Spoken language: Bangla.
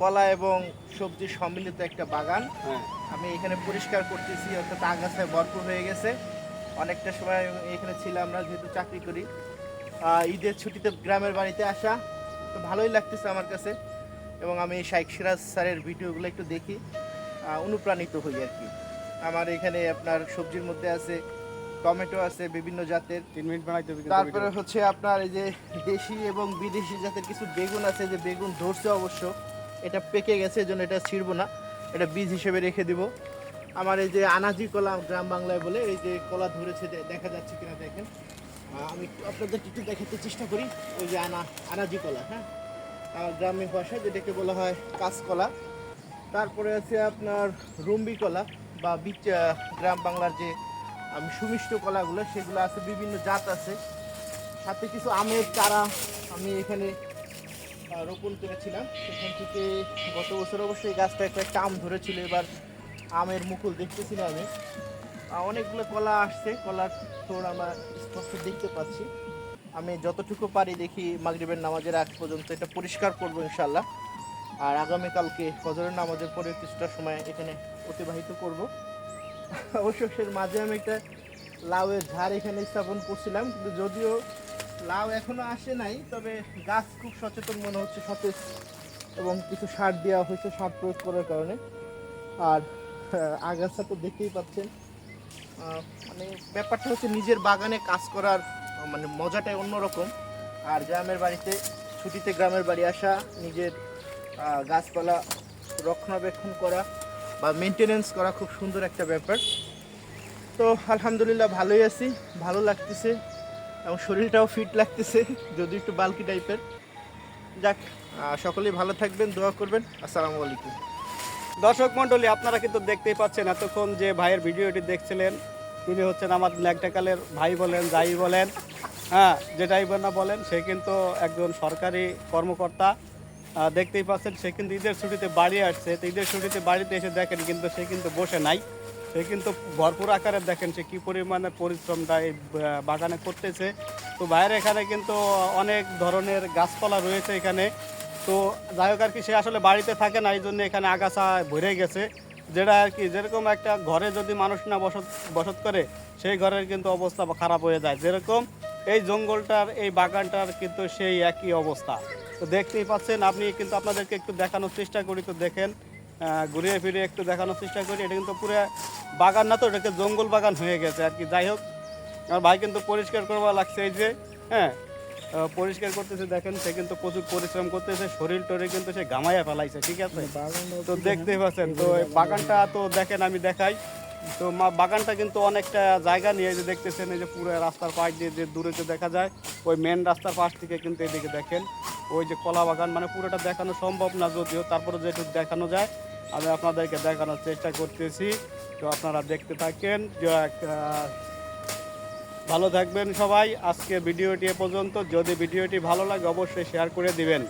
কলা এবং সবজি সম্মিলিত একটা বাগান। হ্যাঁ। আমি এখানে পরিষ্কার করতেছি অর্থাৎ আগাছায় ভরপুর হয়ে গেছে। অনেকটা সময় এখানে ছিলাম আমরা যেহেতু চাকরি করি। ঈদের ছুটিতে গ্রামের বাড়িতে আসা তো ভালোই লাগতেছে আমার কাছে। এবং আমি শাইক সিরাজ স্যারের ভিডিওগুলো একটু দেখি অনুপ্রাণিত হই আর কি। আমার এখানে আপনার সবজির মধ্যে আছে টমেটো আছে বিভিন্ন জাতের। তিন মিনিট বানাইতে তারপরে হচ্ছে আপনার এই যে দেশি এবং বিদেশি জাতের কিছু বেগুন আছে যে বেগুন ধরছে অবশ্য। এটা পেকে গেছে, এজন্য এটা ছিড়বো না। এটা বীজ হিসেবে রেখে দিব। আমার এই যে আনাজি কলা গ্রাম বাংলায় বলে, এই যে কলা ধরেছে দেখা যাচ্ছে কিনা দেখেন। আমি আপনাদের একটু দেখাতে চেষ্টা করি, ওই যে আনা আনাজি কলা হ্যাঁ? গ্রামীণ ভাষায় যেটাকে বলা হয় কাঁচকলা তারপরে আছে আপনার রুম্বি কলা বা বিচ গ্রাম বাংলার যে, আমি, সুমিষ্ট কলাগুলো, সেগুলো আছে, বিভিন্ন জাত আছে। সাথে কিছু আমের চারা আমি এখানে রোপণ করেছিলাম। সেখান থেকে গত বছর অবশ্যই এই গাছটা একটা একটা ধরেছিল। এবার আমের মুকুল দেখতেছি না আমি। অনেকগুলো কলা আসছে। কলার তোর আমরা স্পষ্ট দেখতে পাচ্ছি। আমি যতটুকু পারি দেখি মাগরিবের নামাজের আগ পর্যন্ত এটা পরিষ্কার করব ইনশাল্লাহ আর আগামীকালকে ফজরের নামাজের পরে কিছুটা সময় এখানে অতিবাহিত করব। অবশ্য মাঝে আমি একটা লাউয়ের ঝাড় এখানে স্থাপন করছিলাম। কিন্তু যদিও লাউ এখনও আসে নাই, তবে গাছ খুব সচেতন মনে হচ্ছে সতেজ এবং কিছু সার দেওয়া হয়েছে সার প্রয়োগ করার কারণে। আর আগাছা তো দেখতেই পাচ্ছেন। মানে ব্যাপারটা হচ্ছে নিজের বাগানে কাজ করার মানে মজাটাই অন্যরকম। আর গ্রামের বাড়িতে, ছুটিতে গ্রামের বাড়ি আসা, নিজের গাছপালা রক্ষণাবেক্ষণ করা বা মেনটেনেন্স করা খুব সুন্দর একটা ব্যাপার। তো আলহামদুলিল্লাহ ভালোই আছি, ভালো লাগতেছে। এবং শরীরটাও ফিট লাগতেছে যদি একটু বালকি টাইপের যাক সকলেই ভালো থাকবেন, দোয়া করবেন। আসসালামু আলাইকুম। দর্শক মণ্ডলী, আপনারা কিন্তু দেখতেই পাচ্ছেন এতক্ষণ যে ভাইয়ের ভিডিওটি দেখছিলেন, তিনি হচ্ছেন আমার ল্যাংটাকালের ভাই বলেন যাই বলেন হ্যাঁ যেটাই না বলেন, সে কিন্তু একজন সরকারি কর্মকর্তা। দেখতেই পাচ্ছেন, সে কিন্তু ঈদের ছুটিতে বাড়ি আসছে। তো ঈদের ছুটিতে বাড়িতে এসে দেখেন, কিন্তু সে কিন্তু বসে নাই। সে কিন্তু ভরপুর আকারে দেখেন সে কী পরিমাণে পরিশ্রমটা এই বাগানে করতেছে। তো বাইরে এখানে কিন্তু অনেক ধরনের গাছপালা রয়েছে এখানে। তো যাই হোক আর কি, সে আসলে বাড়িতে থাকে না এই জন্য এখানে আগাছা ভরে গেছে। যেটা আর কি, যেরকম একটা ঘরে যদি মানুষ না বসত বসত করে, সেই ঘরের কিন্তু অবস্থা খারাপ হয়ে যায়। যেরকম এই জঙ্গলটার, এই বাগানটার কিন্তু সেই একই অবস্থা। তো দেখতেই পাচ্ছেন, আপনি কিন্তু আপনাদেরকে একটু দেখানোর চেষ্টা করি, তো দেখেন ঘুরিয়ে ফিরে একটু দেখানোর চেষ্টা করি। এটা কিন্তু পুরো বাগান না তো, এটাকে জঙ্গল বাগান হয়ে গেছে আর কি। যাই হোক, আমার ভাই কিন্তু পরিষ্কার করবা লাগছে এই যে হ্যাঁ? পরিষ্কার করতেছে, দেখেন, সে কিন্তু প্রচুর পরিশ্রম করতেছে, শরীর টরে কিন্তু সে ঘামাইয়া ফেলাইছে, ঠিক আছে? তো দেখতেই পাচ্ছেন, তো বাগানটা তো দেখেন, আমি দেখাই। তো মা, বাগানটা কিন্তু অনেকটা জায়গা নিয়ে যে দেখতেছেন, এই যে পুরো রাস্তার পাশ দিয়ে যে দূরে যে দেখা যায়, ওই মেন রাস্তার পাশ থেকে কিন্তু এদিকে দেখেন, ওই যে কলা বাগান মানে পুরোটা দেখানো সম্ভব না, যদিও তারপরে যেটুকু দেখানো যায় আমি আপনাদেরকে দেখানোর চেষ্টা করতেছি। তো আপনারা দেখতে থাকেন। ভালো থাকবেন সবাই। আজকে ভিডিওটি এ পর্যন্ত। যদি ভিডিওটি ভালো লাগে, অবশ্যই শেয়ার করে দিবেন।